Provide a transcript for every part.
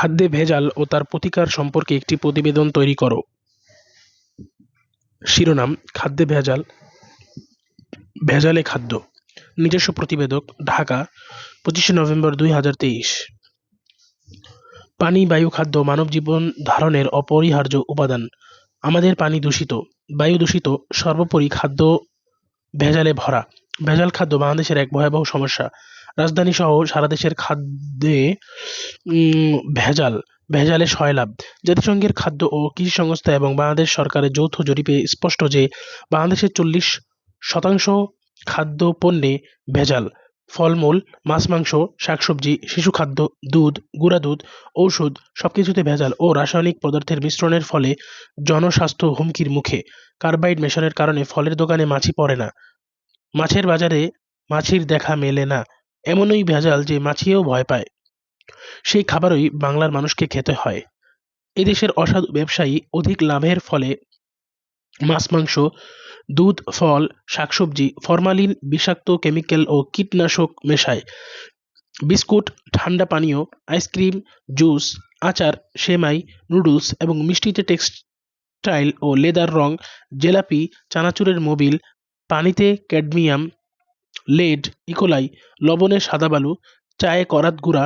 খাদ্যে ভেজাল ও তার প্রতিকার সম্পর্কে একটি প্রতিবেদন তৈরি করো। শিরোনাম, খাদ্যে ভেজাল, ভেজালে খাদ্য। নিজস্ব প্রতিবেদক, ঢাকা, পঁচিশে নভেম্বর দুই হাজার তেইশ। পানি, বায়ু, খাদ্য, মানব জীবন ধারণের অপরিহার্য উপাদান। আমাদের পানি দূষিত, বায়ু দূষিত, সর্বোপরি খাদ্য ভেজালে ভরা। ভেজাল খাদ্য বাংলাদেশের এক ভয়াবহ সমস্যা। রাজধানী সহ সারা দেশের খাদ্যে ভেজাল, ভেজালে সয়লাভ জাতিসংঘের খাদ্য ও কৃষি সংস্থা এবং বাংলাদেশ সরকারের যৌথ জরিপে স্পষ্ট যে বাংলাদেশের চল্লিশ শতাংশ খাদ্য পণ্যে ভেজাল। ফলমূল, মাছ, মাংস, শাকসবজি, শিশু খাদ্য, দুধ, গুঁড়া দুধ, ঔষধ সবকিছুতে ভেজাল ও রাসায়নিক পদার্থের মিশ্রণের ফলে জনস্বাস্থ্য হুমকির মুখে। কার্বাইড মেশানোর কারণে ফলের দোকানে মাছি পড়ে না। মাছের বাজারে মাছির দেখা মেলে না। এমনই ভেজাল যে মাছিও ভয় পায়। সেই খাবারই বাংলার মানুষকে খেতে হয়। এদেশের অসাধু ব্যবসায়ী অধিক লাভের ফলে মাছ, মাংস, দুধ, ফল, শাকসবজি, ফরমালিন, বিষাক্ত কেমিক্যাল ও কীটনাশক মেশায়। বিস্কুট, ঠান্ডা পানীয়, আইসক্রিম, জুস, আচার, সেমাই, নুডলস এবং মিষ্টিতে টেক্সটাইল ও লেদার রং, জেলাপি, চানাচুরের মোবিল, পানিতে ক্যাডমিয়াম লেড, ইকোলাই, লবণে সাদা বালু, চায়ে করাত গুঁড়া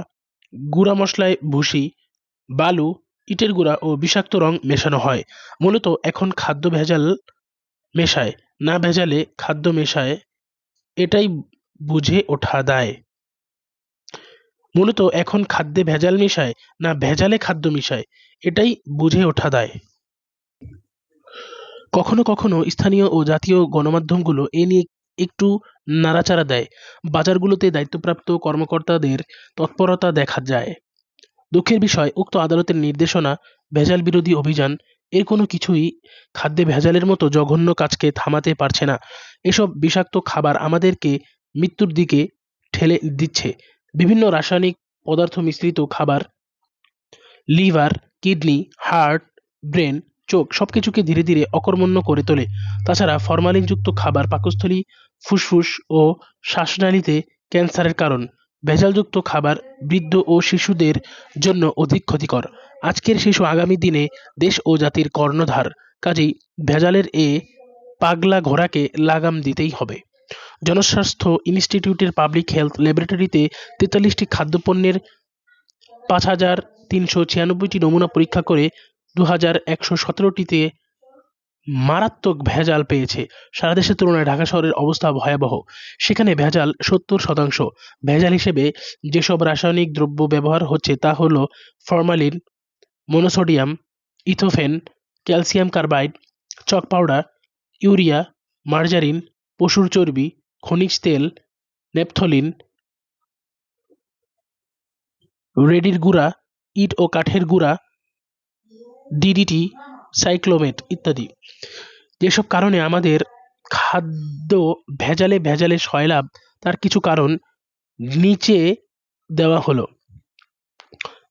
গুঁড়া মশলায় ভুসি, বালু, ইটের গুঁড়া ও বিষাক্ত রং মেশানো হয়। মূলত এখন খাদ্য ভেজাল মেশায়, না ভেজালে খাদ্য মেশায়, এটাই বুঝে ওঠা দায়। মূলত এখন খাদ্যে ভেজাল মিশায়, না ভেজালে খাদ্য মিশায়, এটাই বুঝে ওঠা দায়। কখনো কখনো স্থানীয় ও জাতীয় গণমাধ্যমগুলো এ নিয়ে একটু নাড়াচাড়া দেয়। বাজারগুলোতে দায়িত্বপ্রাপ্ত কর্মকর্তাদের তৎপরতা দেখা যায়। দুঃখের বিষয়, উক্ত আদালতের নির্দেশনা, ভেজাল বিরোধী অভিযান, এর কোনো কিছুই খাদ্যে ভেজালের মতো জঘন্য কাজকে থামাতে পারছে না। এসব বিষাক্ত খাবার আমাদেরকে মৃত্যুর দিকে ঠেলে দিচ্ছে। বিভিন্ন রাসায়নিক পদার্থ মিশ্রিত খাবার, লিভার, কিডনি, হার্ট, ব্রেন, চোখ সবকিছুকে ধীরে ধীরে অকর্মণ্য করে তোলে। তাছাড়া ফরমালিনযুক্ত খাবার পাকস্থলী ফুসফুস ও শ্বাসনালীতে ক্যান্সারের কারণ। ভেজালযুক্ত খাবার বৃদ্ধ ও শিশুদের জন্য অধিক ক্ষতিকর। আজকের শিশু আগামী দিনে দেশ ও জাতির কর্ণধার। কাজেই ভেজালের এ পাগলা ঘোড়াকে লাগাম দিতেই হবে। জনস্বাস্থ্য ইনস্টিটিউটের পাবলিক হেলথ ল্যাবরেটরিতে তেতাল্লিশটি খাদ্যপণ্যের পাঁচ হাজার তিনশো ছিয়ানব্বইটি নমুনা পরীক্ষা করে দু হাজার একশো সতেরোটিতে মারাত্মক ভেজাল পেয়েছে। সারা দেশের তুলনায় ঢাকা শহরের অবস্থা ভয়াবহ। সেখানে ভেজাল সত্তর শতাংশ। ভেজাল হিসেবে যেসব রাসায়নিক দ্রব্য ব্যবহার হচ্ছে তা হলো formalin, monosodium, ethephon, calcium carbide, chalk powder, urea, margarine, পশুর চর্বি, খনিজ তেল, নেপথলিন, রেডির গুঁড়া, ইট ও কাঠের গুঁড়া ডিডিটি সাইক্লোমেট ইত্যাদি। যেসব কারণে আমাদের খাদ্য ভেজালে ভেজালে সয়লাভ তার কিছু কারণ নিচে দেওয়া হলো।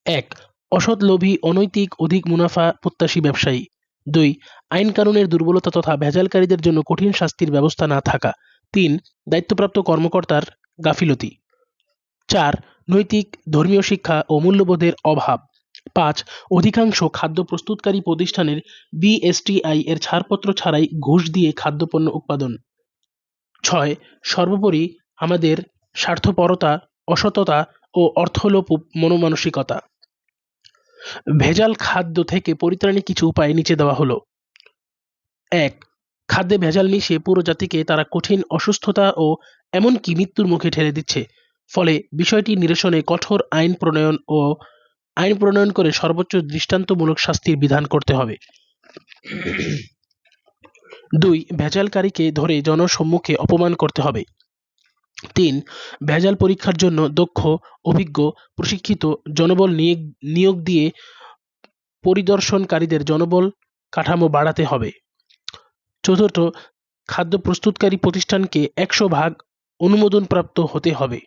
এক অসৎ লোভী অনৈতিক, অধিক মুনাফা, প্রত্যাশী ব্যবসায়ী। দুই আইন কানুনের দুর্বলতা তথা ভেজালকারীদের জন্য কঠিন শাস্তির ব্যবস্থা না থাকা। তিন, দায়িত্বপ্রাপ্ত কর্মকর্তার গাফিলতি। চার, নৈতিক, ধর্মীয় শিক্ষা ও মূল্যবোধের অভাব। পাঁচ, অধিকাংশ খাদ্য প্রস্তুতকারী প্রতিষ্ঠানের বিএসটিআই এর ছাড়পত্র ছাড়াই ঘুষ দিয়ে খাদ্যপণ্য উৎপাদন। ছয়, সর্বোপরি আমাদের স্বার্থপরতা, অসততা ও অর্থলোপ মনোমানসিকতা। ভেজাল খাদ্য থেকে পরিত্রাণের কিছু উপায় নিচে দেওয়া হলো। এক, খাদ্যে ভেজাল মিশিয়ে পুরো জাতিকে তারা কঠিন অসুস্থতা ও এমনকি মৃত্যুর মুখে ঠেলে দিচ্ছে। ফলে বিষয়টি নিরসনে কঠোর আইন প্রণয়ন ও আইন প্রণয়ন করে সর্বোচ্চ দৃষ্টান্তমূলক শাস্তির বিধান করতে হবে। দুই, ভেজালকারীকে ধরে জনসম্মুখে অপমান করতে হবে। তিন, ভেজাল পরীক্ষার জন্য দক্ষ, অভিজ্ঞ, প্রশিক্ষিত, জনবল নিয়োগ দিয়ে পরিদর্শনকারীদের জনবল কাঠামো বাড়াতে হবে। চতুর্থ, খাদ্য প্রস্তুতকারী প্রতিষ্ঠানকে একশো ভাগ অনুমোদনপ্রাপ্ত হতে হবে।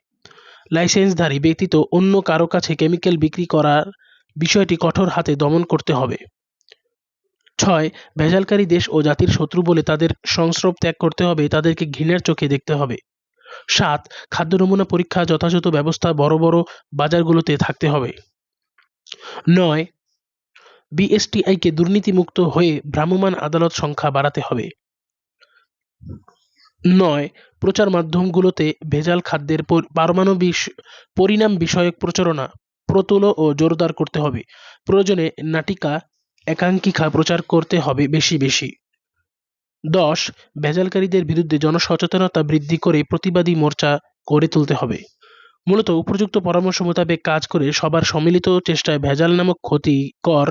লাইসেন্সধারী ব্যতীত অন্য কারও কাছে কেমিক্যাল বিক্রি করার বিষয়টি কঠোর হাতে দমন করতে হবে। ছয়, ভেজালকারী দেশ ও জাতির শত্রু বলে তাদের সংস্রব ত্যাগ করতে হবে, তাদেরকে ঘৃণার চোখে দেখতে হবে। সাত, খাদ্য নমুনা পরীক্ষা যথাযথ ব্যবস্থা বড় বড় বাজারগুলোতে থাকতে হবে। নয়, বিএসটিআইকে দুর্নীতিমুক্ত হয়ে ভ্রাম্যমাণ আদালত সংখ্যা বাড়াতে হবে। নয়, প্রচার মাধ্যমগুলোতে ভেজাল খাদ্যের পর- পারমাণবিক পরিণাম বিষয়ক প্রচারণা প্রতুল ও জোরদার করতে হবে। প্রয়োজনে নাটিকা একাঙ্কিকা প্রচার করতে হবে বেশি বেশি। দশ, ভেজালকারীদের বিরুদ্ধে জনসচেতনতা বৃদ্ধি করে প্রতিবাদী মোর্চা গড়ে তুলতে হবে। মূলত উপযুক্ত পরামর্শ মোতাবেক কাজ করে সবার সম্মিলিত চেষ্টায় ভেজাল নামক ক্ষতিকর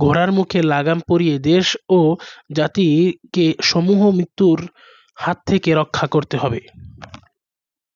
ঘোড়ার মুখে লাগাম পরিয়ে দেশ ও জাতিকে সমূহ মৃত্যুর হাত থেকে রক্ষা করতে হবে।